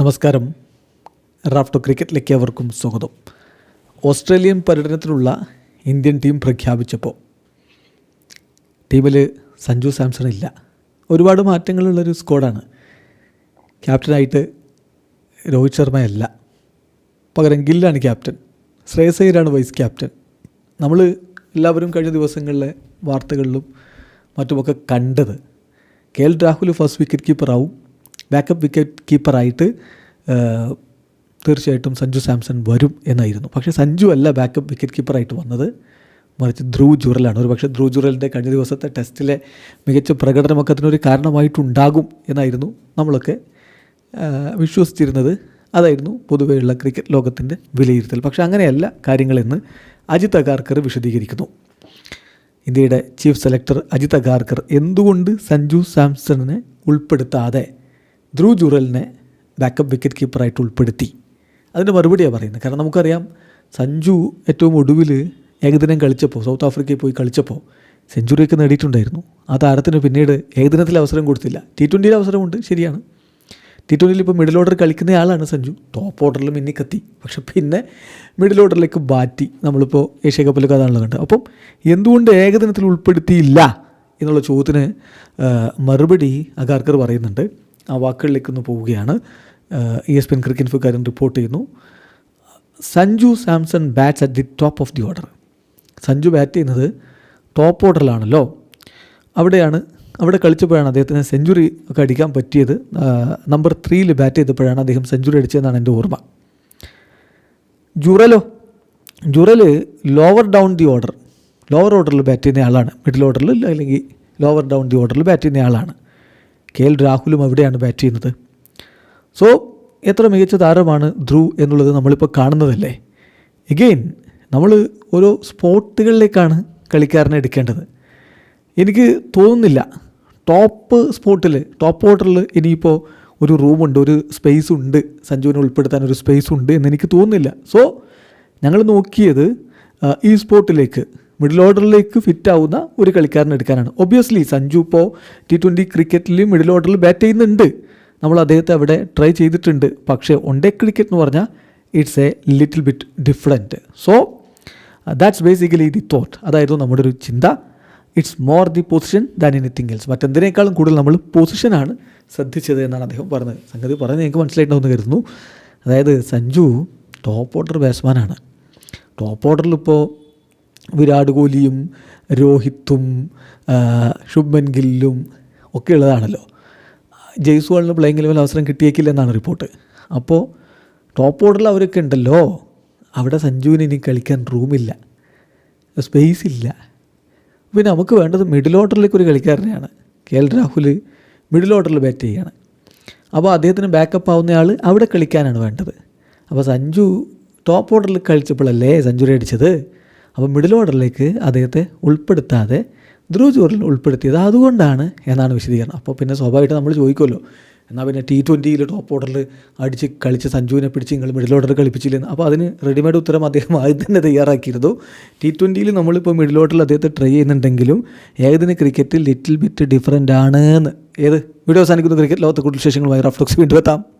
നമസ്കാരം. റാഫ്റ്റോ ക്രിക്കറ്റിലേക്ക് അവർക്കും സ്വാഗതം. ഓസ്ട്രേലിയൻ പര്യടനത്തിനുള്ള ഇന്ത്യൻ ടീം പ്രഖ്യാപിച്ചപ്പോൾ ടീമിൽ സഞ്ജു സാംസൺ ഇല്ല. ഒരുപാട് മാറ്റങ്ങളുള്ളൊരു സ്ക്വാഡാണ്. ക്യാപ്റ്റനായിട്ട് രോഹിത് ശർമ്മയല്ല പകരം ഗില്ലാണ് ക്യാപ്റ്റൻ. Shreyas vice captain. നമ്മൾ എല്ലാവരും കഴിഞ്ഞ ദിവസങ്ങളിലെ വാർത്തകളിലും മറ്റുമൊക്കെ കണ്ടത്. K L Rahul first wicket കീപ്പറാവും. Backup wicket കീപ്പറായിട്ട് തീർച്ചയായിട്ടും സഞ്ജു സാംസൺ വരും എന്നായിരുന്നു. പക്ഷേ സഞ്ജു അല്ല ബാക്കപ്പ് വിക്കറ്റ് കീപ്പറായിട്ട് വന്നത്. മറിച്ച് ധ്രുവ് ജുറലാണ്. ഒരു പക്ഷേ ധ്രുവ് ജുറലിന്റെ കഴിഞ്ഞ ദിവസത്തെ ടെസ്റ്റിലെ മികച്ച പ്രകടനമൊക്കെ അതിനൊരു കാരണമായിട്ടുണ്ടാകും എന്നായിരുന്നു നമ്മളൊക്കെ വിശ്വസിച്ചിരുന്നത്. അതായിരുന്നു പൊതുവെയുള്ള ക്രിക്കറ്റ് ലോകത്തിന്റെ വിലയിരുത്തൽ. പക്ഷേ അങ്ങനെയല്ല കാര്യങ്ങളെന്ന് അജിത് അഗാർക്കർ വിശദീകരിക്കുന്നു. ഇന്ത്യയുടെ ചീഫ് സെലക്ടർ അജിത് അഗാർക്കർ എന്തുകൊണ്ട് സഞ്ജു സാംസണിനെ ഉൾപ്പെടുത്താതെ? ധ്രുവ് ജുറലിനെ ബാക്കപ്പ് വിക്കറ്റ് കീപ്പറായിട്ട് ഉൾപ്പെടുത്തി. അതിന്റെ മറുപടിയാണ് പറയുന്നത്. കാരണം നമുക്കറിയാം സഞ്ജു ഏറ്റവും ഒടുവിൽ ഏകദിനം കളിച്ചപ്പോൾ സൗത്ത് ആഫ്രിക്കയിൽ പോയി കളിച്ചപ്പോൾ സെഞ്ചുറിയൊക്കെ നേടിയിട്ടുണ്ടായിരുന്നു. ആ താരത്തിന് പിന്നീട് ഏകദിനത്തിൽ അവസരം കൊടുത്തില്ല. ടി ട്വന്റിയിൽ അവസരമുണ്ട് ശരിയാണ്. ടി ട്വന്റിയിൽ ഇപ്പോൾ മിഡിൽ ഓർഡർ കളിക്കുന്ന ആളാണ് സഞ്ജു. ടോപ്പ് ഓർഡറിൽ മിന്നിക്കെത്തി പക്ഷെ പിന്നെ മിഡിൽ ഓർഡറിലേക്ക് ബാറ്റി നമ്മളിപ്പോൾ ഏഷ്യ കപ്പിലൊക്കെ അതാണല്ലോ കണ്ടത്. അപ്പം എന്തുകൊണ്ട് ഏകദിനത്തിൽ ഉൾപ്പെടുത്തിയില്ല എന്നുള്ള ചോദ്യത്തിന് മറുപടി അഗാർക്കർ പറയുന്നുണ്ട്. ആ വാക്കുകളിലേക്ക് ഒന്ന് പോവുകയാണ് E S P N cricket ഫുക്കാരൻ report ചെയ്യുന്നു. Sanju Samson bats at the top of the order Sanju bat ചെയ്യുന്നത് ടോപ്പ് ഓർഡറിലാണല്ലോ അവിടെയാണ് അവിടെ കളിച്ചപ്പോഴാണ് അദ്ദേഹത്തിന് സെഞ്ചുറി ഒക്കെ അടിക്കാൻ പറ്റിയത്. നമ്പർ ത്രീയിൽ ബാറ്റ് ചെയ്തപ്പോഴാണ് അദ്ദേഹം സെഞ്ചുറി അടിച്ചതെന്നാണ് എന്റെ ഓർമ്മ. ജുറലോ Jurel lower down the order lower ഓർഡറിൽ ബാറ്റ് ചെയ്യുന്ന ആളാണ്. മിഡിൽ ഓർഡറിൽ അല്ലെങ്കിൽ ലോവർ ഡൗൺ ദി ഓർഡറിൽ ബാറ്റ് ചെയ്യുന്ന ആളാണ്. കെ എൽ രാഹുലും അവിടെയാണ് ബാറ്റ് ചെയ്യുന്നത്. സോ എത്ര മികച്ച താരമാണ് ധ്രുവ് എന്നുള്ളത് നമ്മളിപ്പോൾ കാണുന്നതല്ലേ? എഗെയിൻ നമ്മൾ ഓരോ സ്പോട്ടുകളിലേക്കാണ് കളിക്കാരനെ എടുക്കേണ്ടത്. എനിക്ക് തോന്നുന്നില്ല. ടോപ്പ് സ്പോട്ടിൽ ടോപ്പ് ഓർഡറിൽ ഇനിയിപ്പോൾ ഒരു റൂമുണ്ട് ഒരു സ്പേസ് ഉണ്ട്. സഞ്ജുവിനെ ഉൾപ്പെടുത്താൻ ഒരു സ്പേസ് ഉണ്ട് എന്ന് എനിക്ക് തോന്നുന്നില്ല. സോ ഞങ്ങൾ നോക്കിയത് ഈ സ്പോട്ടിലേക്ക്. മിഡിൽ ഓർഡറിലേക്ക് ഫിറ്റ് ആവുന്ന ഒരു കളിക്കാരനെ എടുക്കാനാണ്. ഒബ്വിയസ്ലി സഞ്ജു ഇപ്പോൾ ടി ട്വന്റി ക്രിക്കറ്റിൽ മിഡിൽ ഓർഡറിൽ ബാറ്റ് ചെയ്യുന്നുണ്ട്. നമ്മൾ അദ്ദേഹത്തെ അവിടെ ട്രൈ ചെയ്തിട്ടുണ്ട്. പക്ഷേ ഡേ ക്രിക്കറ്റ് എന്ന് പറഞ്ഞാൽ it's a little bit different so that's basically the thought അതായത് നമ്മുടെ ഒരു ചിന്ത. It's more the position than anything else മറ്റെന്തിനേക്കാളും കൂടുതൽ നമ്മൾ പൊസിഷനാണ് ശ്രദ്ധിച്ചത് എന്നാണ് അദ്ദേഹം പറഞ്ഞത്. സംഗതി പറഞ്ഞ് നിങ്ങൾക്ക് മനസ്സിലായിട്ടുണ്ടെന്ന് കരുതുന്നു. അതായത് സഞ്ജു ടോപ്പ് ഓർഡർ ബാറ്റ്സ്മാനാണ് ടോപ്പ് ഓർഡറിൽ ഇപ്പോൾ വിരാട് കോഹ്ലിയും രോഹിത്തും ശുഭ്മൻ ഗില്ലും ഒക്കെ ഉള്ളതാണല്ലോ. ജയ്സ്വാളിന് പ്ലേയിങ് ലെവൽ അവസരം കിട്ടിയേക്കില്ല എന്നാണ് റിപ്പോർട്ട് അപ്പോൾ ടോപ്പ് ഓർഡറിൽ അവരൊക്കെ ഉണ്ടല്ലോ. അവിടെ സഞ്ജുവിന് ഇനി കളിക്കാൻ റൂമില്ല സ്പേസ് ഇല്ല. പിന്നെ നമുക്ക് വേണ്ടത് മിഡിൽ ഓർഡറിലേക്ക് ഒരു കളിക്കാരനെയാണ്. കെ എൽ രാഹുൽ മിഡിൽ ഓർഡറിൽ ബാറ്റ് ചെയ്യാണ്. അപ്പോൾ അദ്ദേഹത്തിന് ബാക്കപ്പ് ആവുന്നയാൾ അവിടെ കളിക്കാനാണ് വേണ്ടത്. അപ്പോൾ സഞ്ജു ടോപ്പ് ഓർഡറിൽ കളിച്ചപ്പോഴല്ലേ സഞ്ജുരി അടിച്ചത്? അപ്പോൾ മിഡിൽ ഓർഡറിലേക്ക് അദ്ദേഹത്തെ ഉൾപ്പെടുത്താതെ ധ്രുവ് ജോറിൽ ഉൾപ്പെടുത്തിയത് അതുകൊണ്ടാണ് എന്നാണ് വിശദീകരണം. അപ്പോൾ പിന്നെ സ്വാഭാവികമായിട്ട് നമ്മൾ ചോദിക്കുമല്ലോ എന്നാൽ പിന്നെ ടി ട്വന്റിയിൽ ടോപ്പ് ഓർഡറിൽ അടിച്ച് കളിച്ച് സഞ്ജുവിനെ പിടിച്ച് നിങ്ങൾ മിഡിൽ ഓർഡർ കളിപ്പിച്ചില്ലെന്ന്? അപ്പോൾ അതിന് റെഡിമെയ്ഡ് ഉത്തരം അദ്ദേഹം ആദ്യം തന്നെ തയ്യാറാക്കിയിരുന്നു. ടി ട്വന്റിയിൽ നമ്മളിപ്പോൾ മിഡിൽ ഓർഡറിൽ അദ്ദേഹത്തെ ട്രൈ ചെയ്യുന്നുണ്ടെങ്കിലും ഏകദിന ക്രിക്കറ്റിൽ ലിറ്റിൽ ബിറ്റ് ഡിഫറന്റ് ആണ് എന്ന് ഏത്? വീഡിയോ അവസാനിക്കുന്ന ക്രിക്കറ്റ് ലോകത്തെ കൂടുതൽ വിശേഷങ്ങളുമായി റഫ്ലക്സ് വീണ്ടും എത്താം.